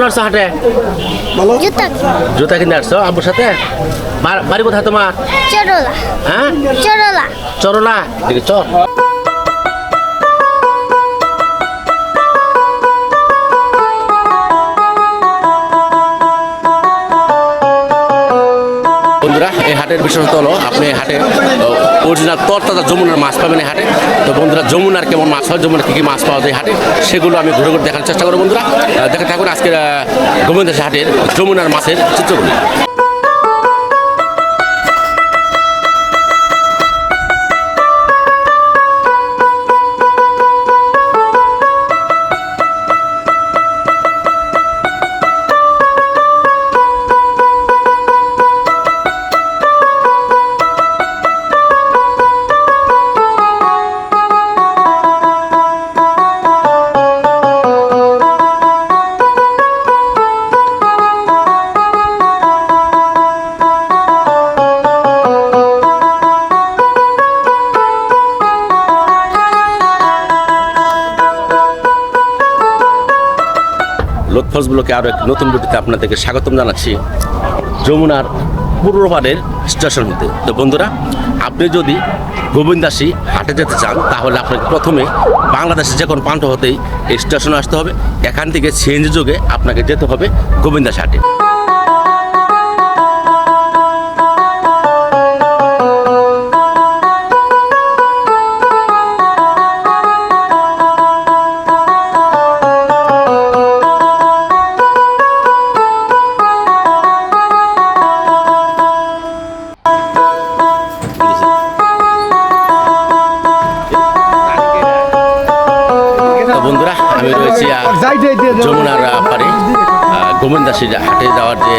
আসছো হাটে জুতা। জুতা কিনে আসছো আব্বুর সাথে? বাড়ি কোথায় তোমার চরলা হ্যাঁ চরলা চরলা দেখি চর বন্ধুরা, এই হাটের বিশেষত হলো, আপনি এই হাটে অরিজিনাল তরতাজা যমুনার মাছ পাবেন এই হাটে। তো বন্ধুরা, যমুনার কেমন মাছ হয়, যমুনার কী কী মাছ পাওয়া যায় হাটে, সেগুলো আমি ঘুরে ঘুরে দেখার চেষ্টা করব বন্ধুরা। দেখা থাকুন আজকের গোবিন্দ হাটের যমুনার মাছের চিত্রগুলি। লোকফলস ব্লকে আরও এক নতুন ভিডিওতে আপনাদেরকে স্বাগতম জানাচ্ছি যমুনার পূর্বপাড়ের স্টেশন হতে। তো বন্ধুরা, আপনি যদি গোবিন্দাসী হাটে যেতে চান, তাহলে আপনাকে প্রথমে বাংলাদেশে যে কোনো প্রান্ত হতেই স্টেশনে আসতে হবে। এখান থেকে সিএনজি যোগে আপনাকে যেতে হবে গোবিন্দাসী হাটে। যমুনার পাড়ে আহ, হাটে যাওয়ার যে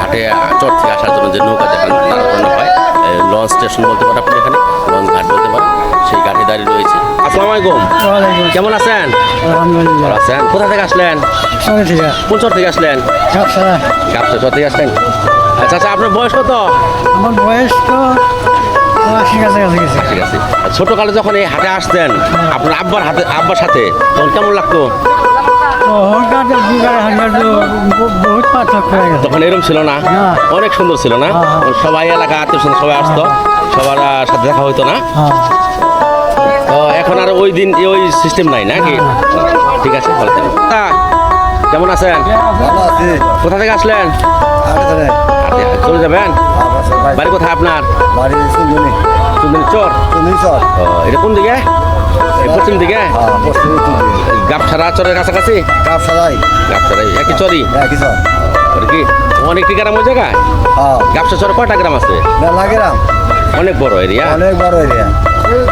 হাটে চর থেকে আসার জন্য যে নৌকা যেখানে নানা ধরনের হয় লঞ্চ স্টেশন বলতে পারেন আপনি এখানে লঞ্চ ঘাট বলতে পারেন সেই ঘাটে দাঁড়িয়ে রয়েছে। আসসালামু আলাইকুম। কেমন আছেন? আছেন? কোথা থেকে আসলেন? কোন চর থেকে আসলেন? গাবসা চর থেকে আসলেন। আচ্ছা আচ্ছা আপনার বয়স কত? আমার বয়স তো ছোটকালে যখন এই হাটে আসতেন আপনার আব্বার হাতে আব্বার সাথে তখন কেমন লাগতো? বহুত পার্থক্য হয়ে গেছে। তখন এরকম ছিল না। না। অনেক সুন্দর ছিল না? হ্যাঁ, হ্যাঁ। সবাই এলাকা আত্মীয় সবাই আসতো। সবার সাথে দেখা হইতো না। হ্যাঁ। তো এখন আর ওই দিন ওই সিস্টেম নাই নাকি? ঠিক আছে ভালো কেমন আছেন? কোথা থেকে আসলেন? হাটে চলে যাবেন? বাড়ি কোথায় আপনার? বাড়ি সুন্দরী চন্দন চর চর এটা কোন দিকে? পশ্চিম দিকে? হ্যাঁ গাবছাড়া চরের কাছাকাছি? কাপ সারাই একই চরই? একই চর। আর কি? অনেকটি গ্রাম ওই জায়গায়? হ্যাঁ। গাবছা চরে কয়টা গ্রাম আছে? মেলা গ্রাম। অনেক বড় এরিয়া। অনেক বড় এরিয়া।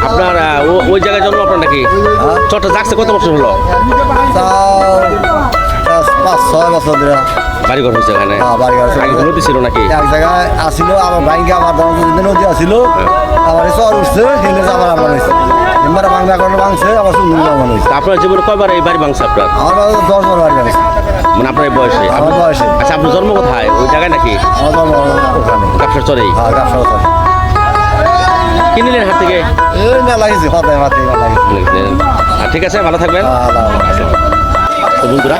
আপনার ওই জায়গায় জন্ম আপনার নাকি হ্যাঁ। চরটা জাগছে কত বছর হলো? পাঁচ ছয় বছর ধরে। বাড়ি ঘর হয়েছে এখানে? হ্যাঁ নদী ছিল নাকি? এক জায়গায় আসিল আমার ভাইকে আমার নদী আসিল। আমার চর উঠছে হিলে আবার আমার হয়েছে। বাংলা করে ভাঙছে আবার সুন্দরী আপনার জীবনে কয়বার এই বাড়ি ভাঙছে আপনার? আমার দশ বার বাড়ি ভাঙছে মানে আপনার বয়সে? আমার বয়সে। আচ্ছা আপনার জন্ম কোথায়? ওই জায়গায় নাকি? আমার ধর্ম ওখানে। কাপসার চরেই? হ্যাঁ কিনলেন হাট থেকে? এই গেছি ফাতে ফাতে মেলা ঠিক আছে ভালো থাকবেন। হ্যাঁ তো বন্ধুরা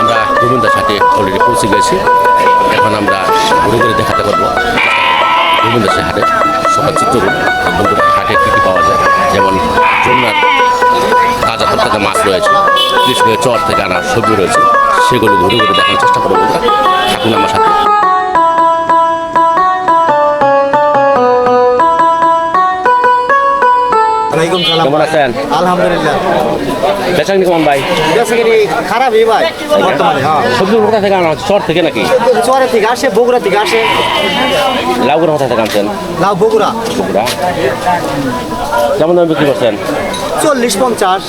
আমরা গোবিন্দার সাথে অলরেডি পৌঁছে গেছি। এখন আমরা ঘুরে ঘুরে দেখাতে পারব। সে হাটে সকাল চিত্রগুলো হাটে কী কী পাওয়া যায়। যেমন যমুনার তাজা তাজা মাছ রয়েছে বিশেষ করে চর থেকে আনা সবজি রয়েছে, সেগুলো ঘুরে ঘুরে দেখানোর চেষ্টা করব থাকুন আমার সাথে। ওয়ালাইকুম সালাম। কেমন আছেন? আলহামদুলিল্লাহ। বেচাঙ্গি কেমন ভাই? বেসিক্যালি খারাপই ভাই বর্তমানে হ্যাঁ। সবজি কোথা থেকে আনা চর থেকে নাকি? চরে থেকে আসে বগুড়া থেকে আসে। লাউগুড়া কোথা থেকে আনছেন? লাউ বগুড়া। বগুড়া। কেমন দামে বিক্রি করছেন? চল্লিশ পঞ্চাশ।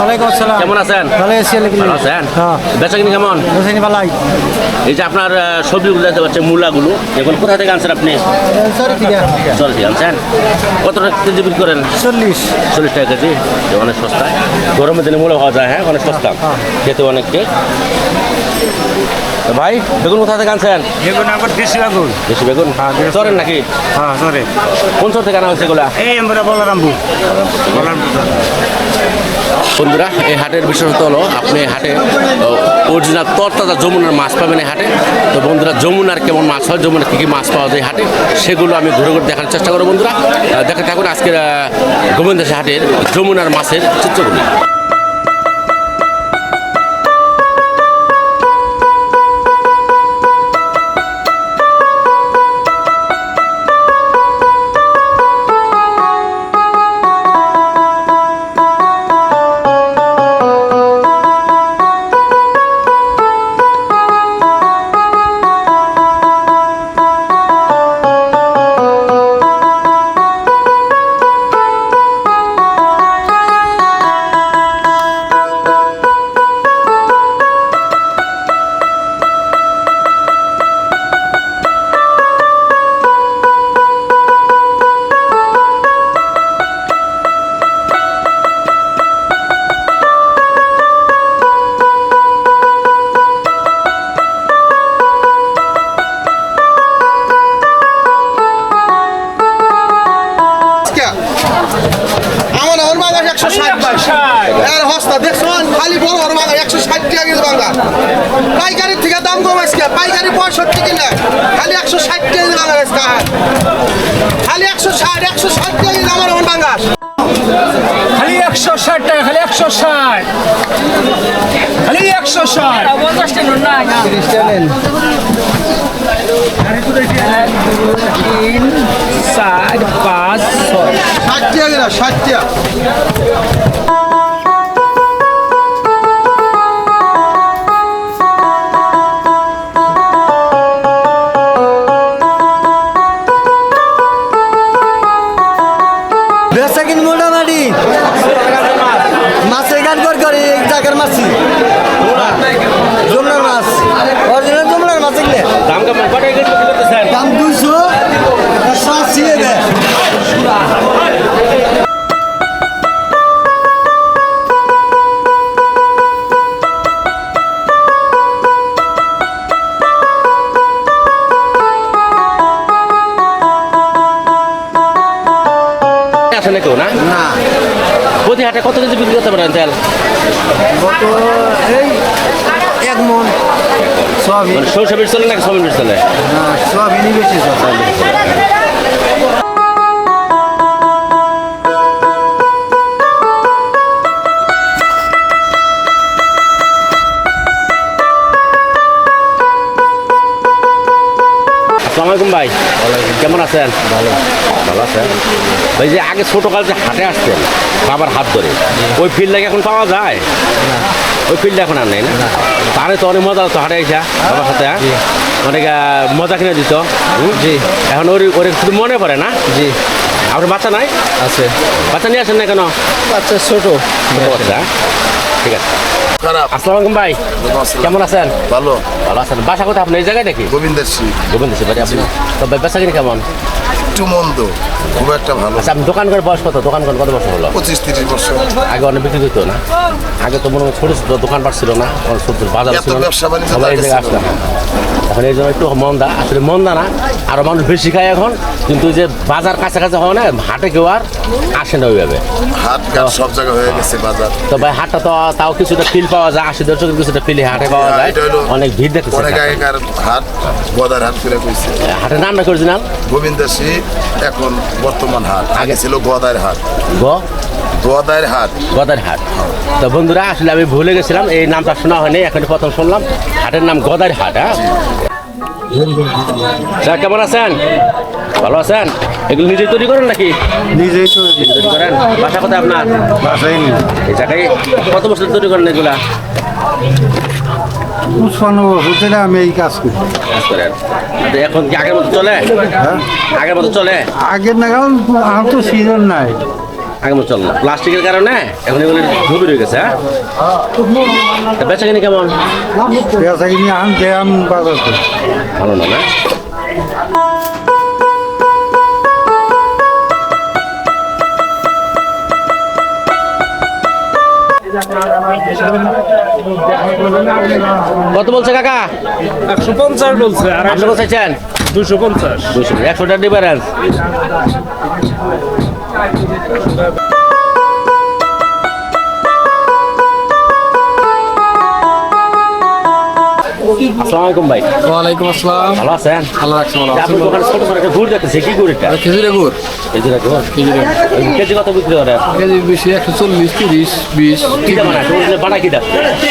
কেমন আছেন? ভালো আছি ভালো আছেন? হ্যাঁ। বেচা কিনি কেমন? এই যে আপনার সবজিগুলো দেখতে পাচ্ছেন মূলাগুলো এগুলো কোথা থেকে আনছেন আপনি? সরি ঠিক আছে চল আনছেন? কত টাকা কেজি বিক্রি করেন? চল্লিশ। চল্লিশ টাকা কেজি? অনেক সস্তা। গরমের দিনে মূল্য পাওয়া যায় হ্যাঁ? অনেক সস্তা। খেতে অনেক টেক ভাই বেগুন কোথা থেকে আনছেন? বেগুন আমার দেশি বেগুন। বেশি বেগুন? চরেন নাকি? হ্যাঁ সরি কোন চর থেকে আনা হয়েছে এগুলা? এই আমরা বলরামপুর। বলরামপুর বন্ধুরা, এই হাটের বিশেষত হলো আপনি হাটে অরিজিনাল তরতাজা যমুনার মাছ পাবেন এই হাটে। তো বন্ধুরা, যমুনার কেমন মাছ হয়, যমুনার কী কী মাছ পাওয়া যায় হাটে, সেগুলো আমি ঘুরে ঘুরে দেখার চেষ্টা করব বন্ধুরা। দেখে থাকুন আজকের গোবিন্দাস হাটের যমুনার মাছের চিত্রগুলি। টাকা কেজি বাগান পাইকারির থেকে দাম কম আজকে। পাইকারি পঁয়ষট্টি কিনা খালি একশো ষাট কেজি বাগান আজকে খালি একশো ষাট একশো ষাট কেজি আমার বাগান খালি একশো ষাট টাকা খালি একশো ষাট। খালি একশো ষাট। তিন চার পাঁচ ছয় ষাট টাকা ষাট টাকা হাটে কত কেজি বিক্রি করতে পারেন তেল? এক মন। সোয়াবিন। মানে সরষে বিশ চলে নাকি সবিন বিশ চলে সবই বেশি আছেন? ভালো। ভালো আছেন? ভাই যে আগে ছোটকাল যে হাটে আসতেন বাবার হাত ধরে ওই ফিল্ডটা এখন পাওয়া যায়? ওই ফিল্ডটা এখন আর নেই না? তাহলে তো অনেক মজা হতো হাটে এসা বাবার সাথে হ্যাঁ? অনেক মজা কিনে দিত জি। এখন ওর ওর শুধু মনে পড়ে না? জি। আপনার বাচ্চা নাই? আছে। বাচ্চা নিয়ে আসেন না কেন? বাচ্চা ছোট। বাচ্চা ঠিক আছে। খারাপ। আসসালামু আলাইকুম ভাই। কেমন আছেন? ভালো। ভালো আছেন। বাসা কোথায় আপনি? এই জায়গায় নাকি? গোবিন্দের সিং গোবিন্দ বাড়ি আপনি? তো কিনি কেমন? একটু মন্দ খুব একটা ভালো। আচ্ছা আপনি দোকান করে বয়স কত? দোকান করে কত বছর হলো? পঁচিশ তিরিশ বছর। আগে অনেক বিক্রি হতো না? আগে তো মনে হয় ছোট ছোট দোকান ছিল না অনেক ছোট ছোট বাজার ছিল না। সবাই এই জায়গায় ছিল এখন এই জন্য একটু মন্দা। আসলে মন্দা না আরও মানুষ বেশি খায় এখন। কিন্তু যে বাজার কাছাকাছি হয় না হাটে কেউ আর আসে না ওইভাবে। হাট সব জায়গায় হয়ে গেছে বাজার। তো ভাই হাটটা তো তাও কিছুটা ফিল পাওয়া যায় আশি দশকের কিছুটা ফিল হাটে পাওয়া যায়। অনেক ভিড় দেখতেছে অনেক আগেকার হাট গদার হাট করে কইছে। হাটের নাম নাকি অরিজিনাল? গোবিন্দের সিং এখন বর্তমান হাট। আগে ছিল গদার হাট। গ? গদার হাট। গদার হাট। তো বন্ধুরা আসলে আমি ভুলে গেছিলাম এই নামটা শোনা হয়নি এখন প্রথম শুনলাম। হাটের নাম গদার হাট হ্যাঁ? স্যার কেমন আছেন? ভালো আছেন? এগুলো নিজে তৈরি করেন নাকি? নিজেই তৈরি করেন? বাসা কোথায় আপনার? বাসাই এই জায়গায় কত বছর তৈরি করেন এগুলা? উৎপন্ন না আমি এই কাজ করি। এখন কি আগের মতো চলে? আগের মতো চলে? আগের নাগাল আমার তো সিজন নাই। আগে চল না প্লাস্টিকের কারণে এখন এগুলো গভীর হয়ে গেছে হ্যাঁ? বেচা কিনি কেমন? পেঁয়াজা কিনে দেন বাজার ভালো না না? কত বলছে কাকা? একশো পঞ্চাশ বলছে আর আপনি কত চাইছেন? দুশো পঞ্চাশ। দুশো একশো টাকা ডিফারেন্স شباب আসসালামু আলাইকুম ভাই। ওয়ালাইকুম আসসালাম। ভালো আছেন? আল্লাহ রাখছে ভালো আপনি দোকানে ছোট ছোট একটা গুড় দেখতেছি কি গুড় এটা? খেজুরে গুড়। কেজি রাখো কেজি কত বিক্রি করে? কেজি বেশি একশো চল্লিশ তিরিশ বিশ। কি দাম বানায় ওটা কি দাম?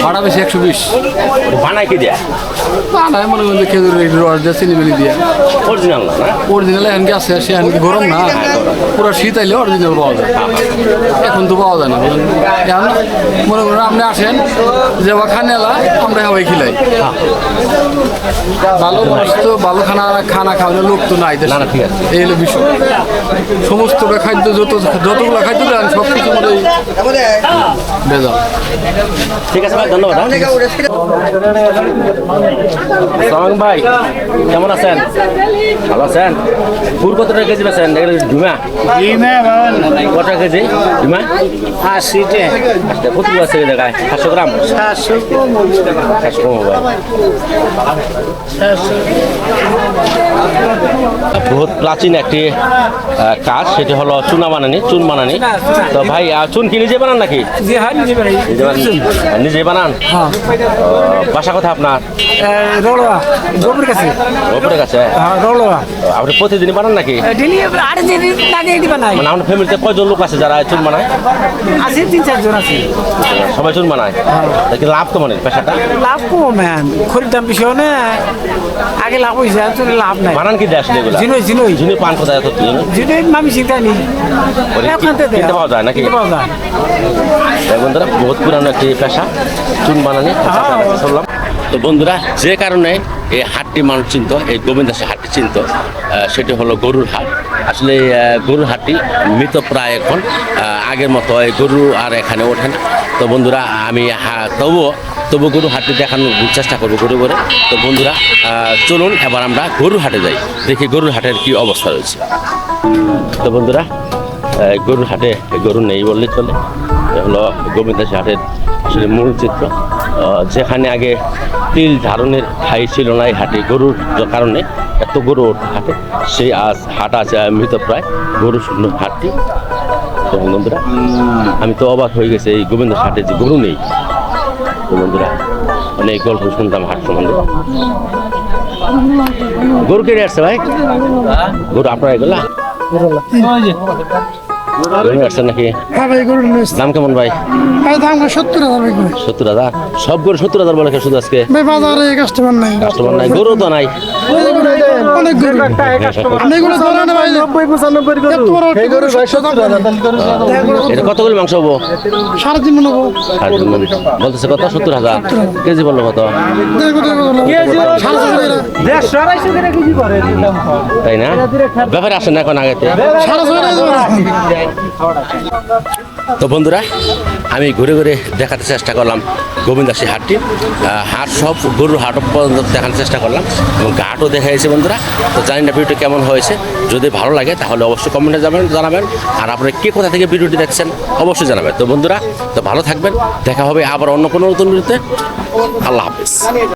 ভাড়া বেশি একশো বিশ। ওটা কি দেয়? বানায় মনে করেন খেজুরের রস দিয়ে চিনি মিলি দিয়ে। অরিজিনাল না অরিজিনাল এখন কি আছে সে এখন কি গরম না? পুরো শীত আইলে অরিজিনাল পাওয়া যায়। এখন তো পাওয়া যায় না? এখন মনে করেন আপনি আসেন যে বা খানে এলা আমরা খিলাই। ভালো মানুষ তো ভালো খানা খানা খাওয়ালে লোক তো নাই। না, না, ঠিক আছে। এই হলো বিষয়। সমস্তটা খাদ্য যত যতগুলো খাদ্য দেন সব কিছু মধ্যেই বেজাল ঠিক আছে ভাই ধন্যবাদ হ্যাঁ? ভাই কেমন আছেন? ভালো আছেন? ফুল কত টাকা কেজি বেছেন ঝুমা? কত টাকা কেজি? ঝুমা? আশি টাকা আচ্ছা কত আছে জায়গায়? সাতশো গ্রাম? সাতশো সাতশো বহুত প্রাচীন একটি কাজ সেটি হলো চুনা বানানি চুন বানানি। তো ভাই চুন কি নিজে বানান নাকি? হ্যাঁ নিজে বানান। হ্যাঁ। বাসা কথা আপনার? কাছে। কাছে? হ্যাঁ আপনি বানান নাকি? নাই মানে আপনার ফ্যামিলিতে কয়জন লোক আছে যারা চুন বানায়? আছে তিন চারজন আছে। সবাই চুন বানায়? লাভ তো মানে পেশাটা? লাভ কম ম্যান খরির দাম বেশি হয় না আগে লাভ হয়েছে আসলে লাভ নাই। বানান কি আসলে এগুলা জিনই জিনই যিনি পান কোথায় এত জিনি জিনই মামি চিন্তা নেই ওরে কি- ওখান কিনতে পাওয়া যায় নাকি? পাওয়া যায়। তাই বন্ধুরা বহুত পুরানো একটি পেশা চুন বানানি শুনলাম। তো বন্ধুরা যে কারণে এই হাটটি মানুষ চিনত এই গোবিন্দ দাসের হাটটি চিনত সেটি হলো গরুর হাট। আসলে গরুর হাটটি মৃত প্রায় এখন আগের মতো এই গরু আর এখানে ওঠে না। তো বন্ধুরা আমি হা- তবুও তবু গরু হাটটি দেখানোর চেষ্টা করব গরু করে তো বন্ধুরা চলুন, এবার আমরা গরুর হাটে যাই। দেখি গরুর হাটের কি অবস্থা রয়েছে। তো বন্ধুরা গরুর হাটে গরু নেই বললেই চলে। হলো গোবিন্দাসী হাটের আসলে মূল চিত্র। যেখানে আগে তিল ধারণের ঠাই ছিল না এই হাটে গরুর কারণে। এত গরু হাটে, সেই আজ হাট আছে মৃত প্রায় গরু শূন্য হাটটি। বন্ধুরা, আমি তো অবাক হয়ে গেছে, এই গোবিন্দ হাটে যে গরু নেই। তো বন্ধুরা। অনেক গল্প শুনতাম হাট সম্বন্ধে। গরু কেটে আসছে ভাই? গরু আপনার এগুলা গরু নাকি? হ্যাঁ দাম কেমন ভাই? দাম সত্তর হাজার সত্তর হাজার? সব গরু সত্তর হাজার বলে শুধু আজকে? বাজারে কাস্টমার নাই। কাস্টমার নাই গরু তো নাই। অনেক গরু এগুলো ধরে ভাই। নব্বই পঁচানব্বই গরু এটা কত করে মাংস হব? সাড়ে তিন মনে হব বলতেছে কত? সত্তর হাজার। কেজি বলল কত? দেড়শো আড়াইশো করে কেজি করে তাই না? ব্যাপারে আসেন না এখন আগেতে সাড়ে তো বন্ধুরা আমি ঘুরে ঘুরে দেখাতে চেষ্টা করলাম। গোবিন্দাসী হাটটি হাট সব গরুর হাট পর্যন্ত দেখানোর চেষ্টা করলাম এবং দেখা গেছে বন্ধুরা। তো জানি না ভিডিওটি কেমন হয়েছে। যদি ভালো লাগে তাহলে অবশ্যই কমেন্টে যাবেন জানাবেন। আর আপনারা কে কোথা থেকে ভিডিওটি দেখছেন অবশ্যই জানাবেন। তো বন্ধুরা, তো ভালো থাকবেন। দেখা হবে আবার অন্য কোনো নতুন ভিডিওতে। আল্লাহ হাফিজ।